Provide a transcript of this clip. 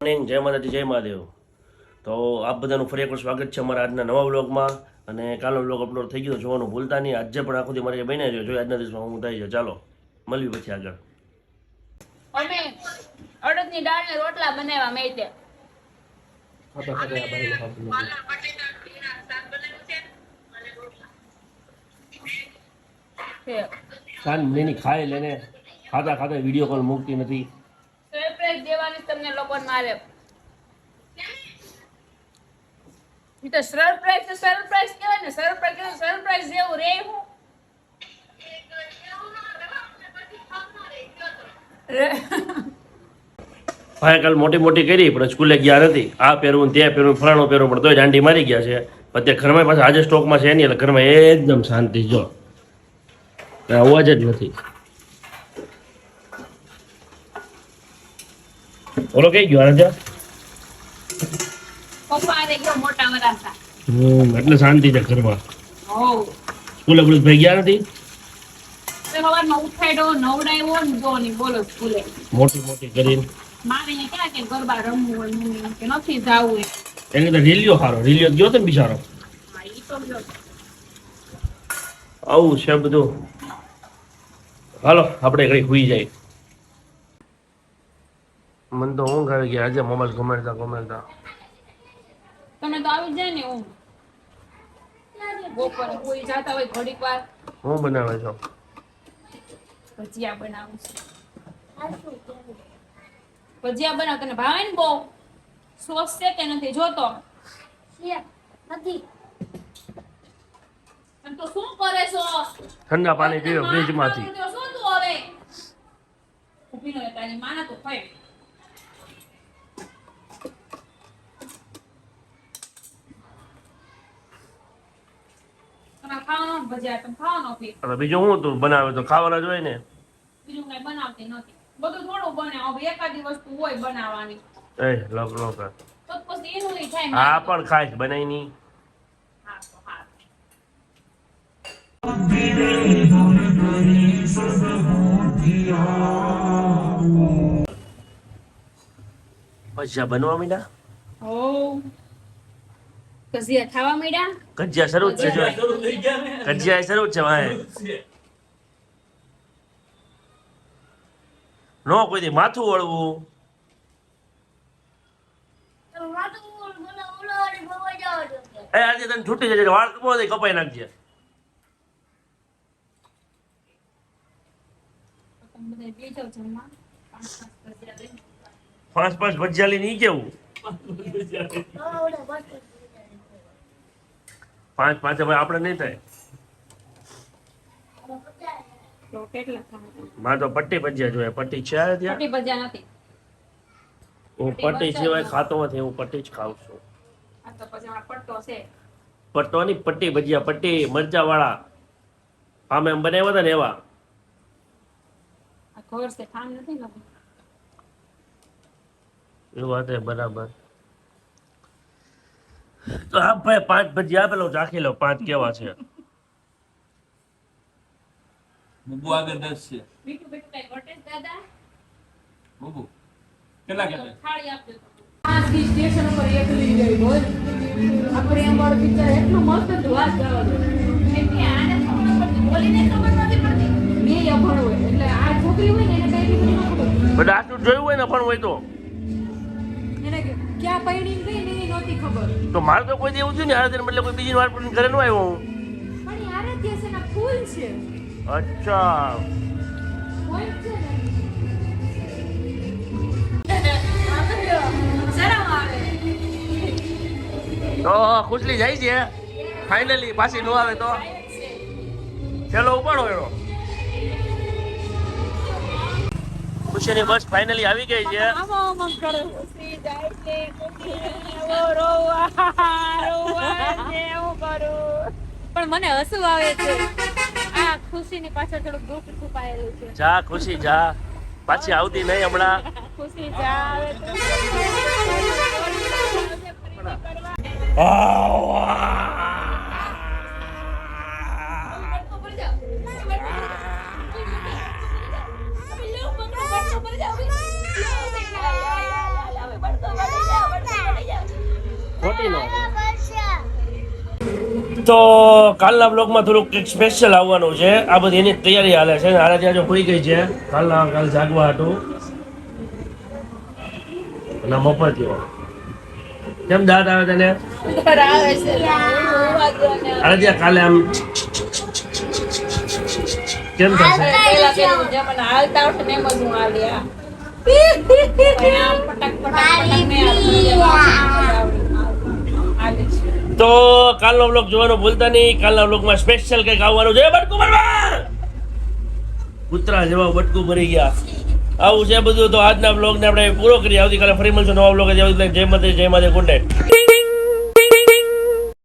Morning જય માતાજી જય મહાદેવ. તો આપ બધાનું ફરી એકવાર સ્વાગત છે અમારા આજના નવા બ્લોગમાં અને કાલનો બ્લોગ અપલોડ થઈ ગયો જોવાનું ભૂલતા નહીં. આજે પણ આખો દી મારે બન્યા રહ્યો. જો આજના દિવસમાં હું થાય છે ચાલો. મળવી પછી આગળ. અમે અડદની દાળ ને રોટલા બનાવ્યા મેં તે સાંજ એની ખાઈ લઈને ખાતા ખાતા વીડિયો કોલ મૂકતી નથી. તમને લોકોને મારે. તો સરપ્રાઈઝ તો સરપ્રાઈઝ કહેવાય ને સરપ્રાઈઝ સરપ્રાઈઝ જેવું રે હું. ભાઈ કાલ મોટી મોટી કરી, પણ સ્કૂલે ગયા નથી. આ પહેરવું ત્યાં પહેરવું ફલાણું પહેરવું, પણ તોય દાંડી મારી ગયા છે. તે ઘરમાં પાછા આજે સ્ટોકમાં છે નહીં, એટલે ઘરમાં એકદમ શાંતિ, જો. આવવા જ નથી. ઓલો કઈ ગયો રાજા? હમ એટલે શાંતિ છે ઘરમાં. સ્કૂલે બોલે ભાઈ ગયા નથી? મોટી મોટી કરીને. એને તો રીલિયો હારો રીલિયો ગયો તો બિચારો. આવું છે બધું. હાલો આપણે ઘડી હુઈ જાય મને તો ઊંઘ આવી ગઈ. આજે મોબાઈલ ગમેડતા ગમેડતા તમે તો આવી જાય ને ઊંઘ. બપોરે કોઈ જાતા હોય ઘડીક વાર. હું બનાવે છો ભજીયા બનાવું છું. ભજીયા બનાવ તને ભાવે ને બહુ? સોસ છે કે નથી? જોતો નથી. અને તો શું કરે છો? ઠંડા પાણી પીવો ફ્રીજમાંથી. તો શું તું હવે? ઊભી ન રહે, તારી માને તો ખાય તમે ખાવાનો ભજીયા તમે ખાવાનો પી અને બીજું હું તું બનાવે તો ખાવાના જ હોય ને. બીજું કઈ બનાવતી નથી. બધું થોડું બને. હવે એકાદી વસ્તુ હોય બનાવવાની. એ લોક લોક તો પછી એનું ઈ થાય હા પણ ખાઈશ બનાવી નહીં. હા તો હા. ભજીયા બનવા મીડા ઓ ભજીયા ખાવા મળ્યા કજિયા શરૂ છે જો. કજિયા શરૂ છે ભાઈ. નો કોઈ દી માથું વળવું એ આજે તને છૂટી જશે વાળ કપો દે કપાઈ નાખજે. પાંચ પાંચ ભજીયા નહીં પાંચ પાંચ ભજીયા લઈને ઈ કેવું? પાંચ પાંચ હવે આપણે નહીં થાય. મારે તો પટ્ટી ભજીયા જોઈએ. પટ્ટી છે ત્યાં? ભજીયા નથી. હું પટ્ટી સિવાય ખાતો નથી હું પટ્ટી જ ખાઉં છું. પટ્ટો ની પટ્ટી ભજીયા પટ્ટી મરચા વાળા આમ એમ બનાવ્યા હતા ને એવા. એ વાત બરાબર. હા ભાઈ પાંચ ભજીયા આપેલો ચાખી લો પાંચ કેવા છે. બબુ આગળ દસ છે. કઈ દાદા? બબુ કેટલા કેટલા થાળી આપજો સ્ટેશન ઉપર એકલી ગઈ બોલ આ પ્રેમ વાળો પિક્ચર એટલું મસ્ત હતું વાત એટલે આને ખબર પડતી બોલીને ખબર નથી પડતી. મેં અભણ હોય એટલે આ છોકરી હોય ને એને કઈ બધી ખબર. બધા આટલું જોયું હોય ને પણ હોય તો? ક્યાં પૈણી ગઈ ને એ નહોતી ખબર. તો મારે તો કોઈ એવું થયું ને આરાધ્ય મતલબ કોઈ બીજી વાર પણ ઘરે ન આવ્યો હું. પણ એ આરાધ્ય છે ના ફૂલ છે. અચ્છા. પોઈન્ટ છે તો ખુશલી જાય છે. ફાઇનલી પાછી ન આવે તો. ચલો ઉપાડો એનો. ખુશીની બસ ફાઇનલી આવી ગઈ છે. જાય છે પણ મને હસુ આવે છે આ ખુશીની પાછળ થોડુંક દુઃખ છુપાયેલું છે જા ખુશી જા પાછી આવતી નહીં હમણાં ખુશી જા આવે તો પડતો ન તો કાલના બ્લોગમાં થોડુંક સ્પેશિયલ આવવાનું છે. આ બધી એની તૈયારી હાલે છે હારે ત્યાં જો હોઈ ગઈ છે. કાલના કાલ જાગવા હતું. અને મફતિયો કેમ દાંત આવે તને. હારે ત્યાં કાલે આમ. કેમ થશે તો કાલનો બ્લોગ જોવાનું ભૂલતા નહીં. કાલના બ્લોગમાં સ્પેશિયલ કંઈક આવવાનું છે. બટકું ભરવા! કૂતરા જેવા બટકું ભરી ગયા. આવું છે બધું. તો આજના બ્લોગને આપણે પૂરો કરીએ. આવતીકાલે ફરી મળશું નવા બ્લોગ જય માતા જય માતા